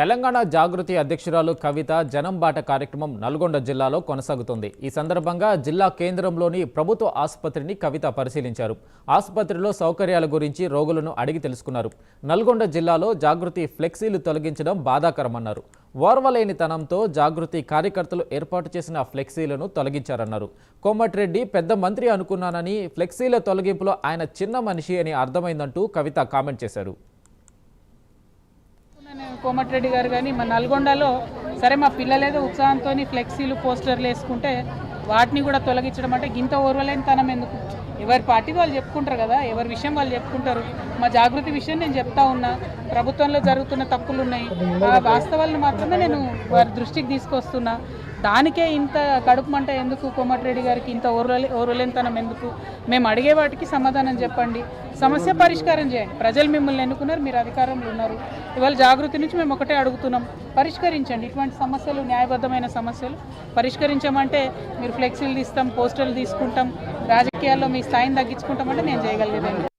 తెలంగాణ జాగృతి అధ్యక్షురాలు కవిత జనం బాట కార్యక్రమం నల్గొండ జిల్లాలో కొనసాగుతుంది. ఈ సందర్భంగా జిల్లా కేంద్రంలోని ప్రభుత్వ ఆసుపత్రిని కవిత పరిశీలించారు. ఆసుపత్రిలో సౌకర్యాల గురించి రోగులను అడిగి తెలుసుకున్నారు. నల్గొండ జిల్లాలో జాగృతి ఫ్లెక్సీలు తొలగించడం బాధాకరమన్నారు. ఓర్వలేనితనంతో జాగృతి కార్యకర్తలు ఏర్పాటు చేసిన ఫ్లెక్సీలను తొలగించారన్నారు. కోమటిరెడ్డి పెద్ద మంత్రి అనుకున్నానని ఫ్లెక్సీల తొలగింపులో ఆయన చిన్న మనిషి అని అర్థమైందంటూ కవిత కామెంట్ చేశారు. కోమటిరెడ్డి గారు కానీ మా నల్గొండలో సరే మా పిల్లలేదో ఉత్సాహంతో ఫ్లెక్సీలు పోస్టర్లు వేసుకుంటే వాటిని కూడా తొలగించడం అంటే గింత ఓర్వలేని తనం ఎందుకు? ఎవరి పార్టీ వాళ్ళు చెప్పుకుంటారు కదా ఎవరి విషయం వాళ్ళు చెప్పుకుంటారు. మా జాగృతి విషయం నేను చెప్తా ఉన్నా. ప్రభుత్వంలో జరుగుతున్న తప్పులు ఉన్నాయి ఆ వాస్తవాలను మాత్రమే నేను వారి దృష్టికి తీసుకొస్తున్నా. దానికే ఇంత కడుపు మంట ఎందుకు? కోమటిరెడ్డి గారికి ఇంత ఓర్వలే ఓర్వలేనితనం ఎందుకు? మేము అడిగే వాటికి సమాధానం చెప్పండి. సమస్య పరిష్కారం చేయండి. ప్రజలు మిమ్మల్ని ఎన్నుకున్నారు మీరు అధికారంలో ఉన్నారు. ఇవాళ జాగృతి నుంచి మేము ఒకటే అడుగుతున్నాం. పరిష్కరించండి. ఇటువంటి సమస్యలు న్యాయబద్ధమైన సమస్యలు పరిష్కరించమంటే మీరు ఫ్లెక్సీలు తీస్తాం పోస్టర్లు తీసుకుంటాం రాజకీయాల్లో మీ స్థాయిని తగ్గించుకుంటామంటే నేను చేయగలిగేదండి